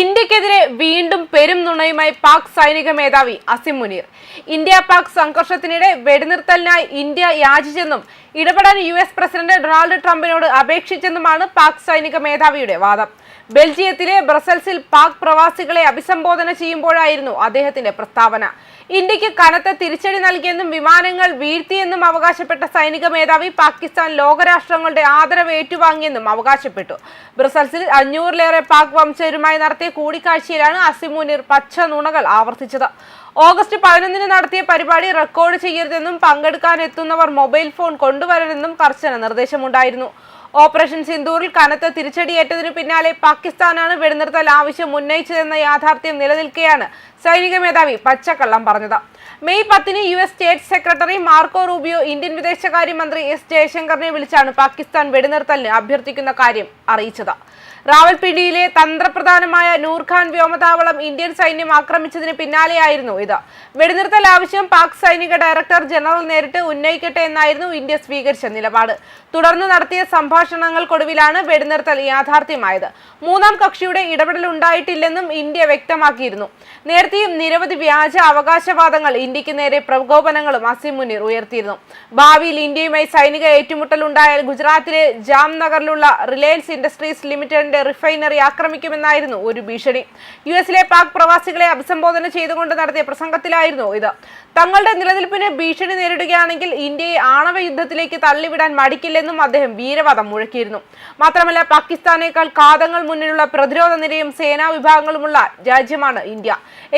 ഇന്ത്യക്കെതിരെ വീണ്ടും പെരും നുണയുമായി പാക് സൈനിക മേധാവി അസിം മുനീർ. ഇന്ത്യ പാക് സംഘർഷത്തിനിടെ വെടിനിർത്തലിനായി ഇന്ത്യ യാചിച്ചെന്നും ഇടപെടാൻ യു എസ് പ്രസിഡന്റ് ഡൊണാൾഡ് ട്രംപിനോട് അപേക്ഷിച്ചെന്നുമാണ് പാക് സൈനിക മേധാവിയുടെ വാദം. ബെൽജിയത്തിലെ ബ്രസൽസിൽ പാക് പ്രവാസികളെ അഭിസംബോധന ചെയ്യുമ്പോഴായിരുന്നു അദ്ദേഹത്തിന്റെ പ്രസ്താവന. ഇന്ത്യയ്ക്ക് കനത്ത തിരിച്ചടി നൽകിയെന്നും വിമാനങ്ങൾ വീഴ്ത്തിയെന്നും അവകാശപ്പെട്ട സൈനിക മേധാവി പാകിസ്ഥാൻ ലോകരാഷ്ട്രങ്ങളുടെ ആദരവ് ഏറ്റുവാങ്ങിയെന്നും അവകാശപ്പെട്ടു. ബ്രസൽസിൽ അഞ്ഞൂറിലേറെ പാക് വംശജരുമായി നടത്തിയ കൂടിക്കാഴ്ചയിലാണ് അസിമുനിർ മുനീർ പച്ച നുണകൾ ആവർത്തിച്ചത്. ഓഗസ്റ്റ് പതിനൊന്നിന് നടത്തിയ പരിപാടി റെക്കോർഡ് ചെയ്യരുതെന്നും പങ്കെടുക്കാൻ എത്തുന്നവർ മൊബൈൽ ഫോൺ കൊണ്ടുവരരുതെന്നും കർശന നിർദ്ദേശമുണ്ടായിരുന്നു. ഓപ്പറേഷൻ സിന്ദൂറിൽ കനത്ത തിരിച്ചടിയേറ്റതിനു പിന്നാലെ പാകിസ്ഥാനാണ് വെടിനിർത്തൽ ആവശ്യം ഉന്നയിച്ചതെന്ന യാഥാർത്ഥ്യം നിലനിൽക്കെയാണ് സൈനിക മേധാവി പച്ചക്കള്ളം പറഞ്ഞത്. മെയ് പത്തിന് U S state secretary Marco Rubio Indian വിദേശകാര്യമന്ത്രി എസ് ജയശങ്കറിനെ വിളിച്ചാണ് പാകിസ്ഥാൻ വെടിനിർത്തലിന് അഭ്യർത്ഥിക്കുന്ന കാര്യം അറിയിച്ചത്. റാവൽപിണ്ടിയിലെ തന്ത്രപ്രധാനമായ നൂർഖാൻ വ്യോമതാവളം ഇന്ത്യൻ സൈന്യം ആക്രമിച്ചതിന് പിന്നാലെയായിരുന്നു ഇത്. വെടിനിർത്തൽ ആവശ്യം പാക് സൈനിക ഡയറക്ടർ ജനറൽ നേരിട്ട് ഉന്നയിക്കട്ടെ എന്നായിരുന്നു ഇന്ത്യ സ്വീകരിച്ച നിലപാട്. തുടർന്ന് നടത്തിയ സംഭാഷണങ്ങൾക്കൊടുവിലാണ് വെടിനിർത്തൽ യാഥാർത്ഥ്യമായത്. മൂന്നാം കക്ഷിയുടെ ഇടപെടൽ ഉണ്ടായിട്ടില്ലെന്നും ഇന്ത്യ വ്യക്തമാക്കിയിരുന്നു. നേരത്തെയും നിരവധി വ്യാജ അവകാശവാദങ്ങൾ ഇന്ത്യയ്ക്ക് നേരെ പ്രകോപനങ്ങളും അസിം മുനീർ ഉയർത്തിയിരുന്നു. ഭാവിയിൽ ഇന്ത്യയുമായി സൈനിക ഏറ്റുമുട്ടൽ ഉണ്ടായാൽ ഗുജറാത്തിലെ ജാംനഗറിലുള്ള റിലയൻസ് ഇൻഡസ്ട്രീസ് ലിമിറ്റഡിന്റെ റിഫൈനറി ആക്രമിക്കുമെന്നായിരുന്നു ഒരു ഭീഷണി. യു എസിലെ പാക് പ്രവാസികളെ അഭിസംബോധന ചെയ്തുകൊണ്ട് നടത്തിയ പ്രസംഗത്തിലായിരുന്നു ഇത്. തങ്ങളുടെ നിലനിൽപ്പിന് ഭീഷണി നേരിടുകയാണെങ്കിൽ ഇന്ത്യയെ ആണവ യുദ്ധത്തിലേക്ക് തള്ളിവിടാൻ മടിക്കില്ലെന്നും അദ്ദേഹം വീരവാദം മുഴക്കിയിരുന്നു. മാത്രമല്ല പാകിസ്ഥാനേക്കാൾ കാതങ്ങൾ മുന്നിലുള്ള പ്രതിരോധ നിരയും സേനാ വിഭാഗങ്ങളുമുള്ള രാജ്യമാണ് ഇന്ത്യ.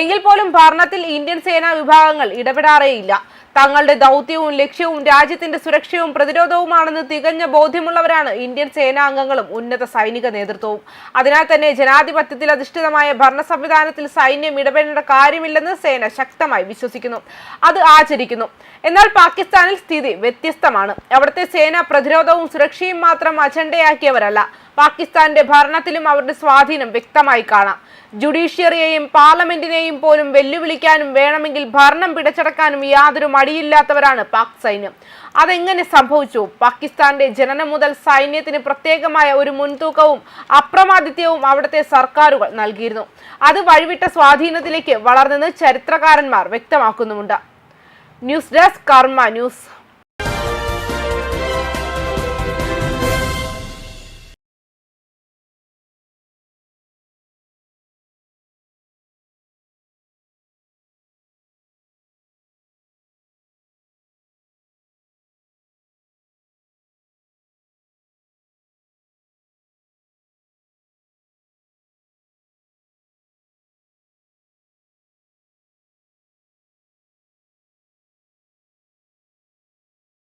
എങ്കിൽ പോലും ഭരണത്തിൽ ഇന്ത്യൻ സേനാ വിഭാഗങ്ങൾ ഇടപെടാറേയില്ല. തങ്ങളുടെ ദൗത്യവും ലക്ഷ്യവും രാജ്യത്തിന്റെ സുരക്ഷയും പ്രതിരോധവുമാണെന്ന് തികഞ്ഞ ബോധ്യമുള്ളവരാണ് ഇന്ത്യൻ സേനാംഗങ്ങളും ഉന്നത സൈനിക നേതൃത്വവും. അതിനാൽ തന്നെ ജനാധിപത്യത്തിൽ അധിഷ്ഠിതമായ ഭരണ സംവിധാനത്തിൽ സൈന്യം ഇടപെടേണ്ട കാര്യമില്ലെന്ന് സേന ശക്തമായി വിശ്വസിക്കുന്നു. അത് ആചരിക്കുന്നു. എന്നാൽ പാകിസ്ഥാനിൽ സ്ഥിതി വ്യത്യസ്തമാണ്. അവിടുത്തെ സേന പ്രതിരോധവും സുരക്ഷയും മാത്രം അജണ്ടയാക്കിയവരല്ല. പാകിസ്ഥാന്റെ ഭരണത്തിലും അവരുടെ സ്വാധീനം വ്യക്തമായി കാണാം. ജുഡീഷ്യറിയെയും പാർലമെന്റിനെയും പോലും വെല്ലുവിളിക്കാനും വേണമെങ്കിൽ ഭരണം പിടിച്ചടക്കാനും യാതൊരു മടിയില്ലാത്തവരാണ് പാക് സൈന്യം. അതെങ്ങനെ സംഭവിച്ചു? പാകിസ്ഥാന്റെ ജനനം മുതൽ സൈന്യത്തിന് പ്രത്യേകമായ ഒരു മുൻതൂക്കവും അപ്രമാദിത്യവും അവിടുത്തെ സർക്കാരുകൾ നൽകിയിരുന്നു. അത് വഴിവിട്ട സ്വാധീനത്തിലേക്ക് വളർന്നെന്ന് ചരിത്രകാരന്മാർ വ്യക്തമാക്കുന്നുമുണ്ട്. News desk Karma news.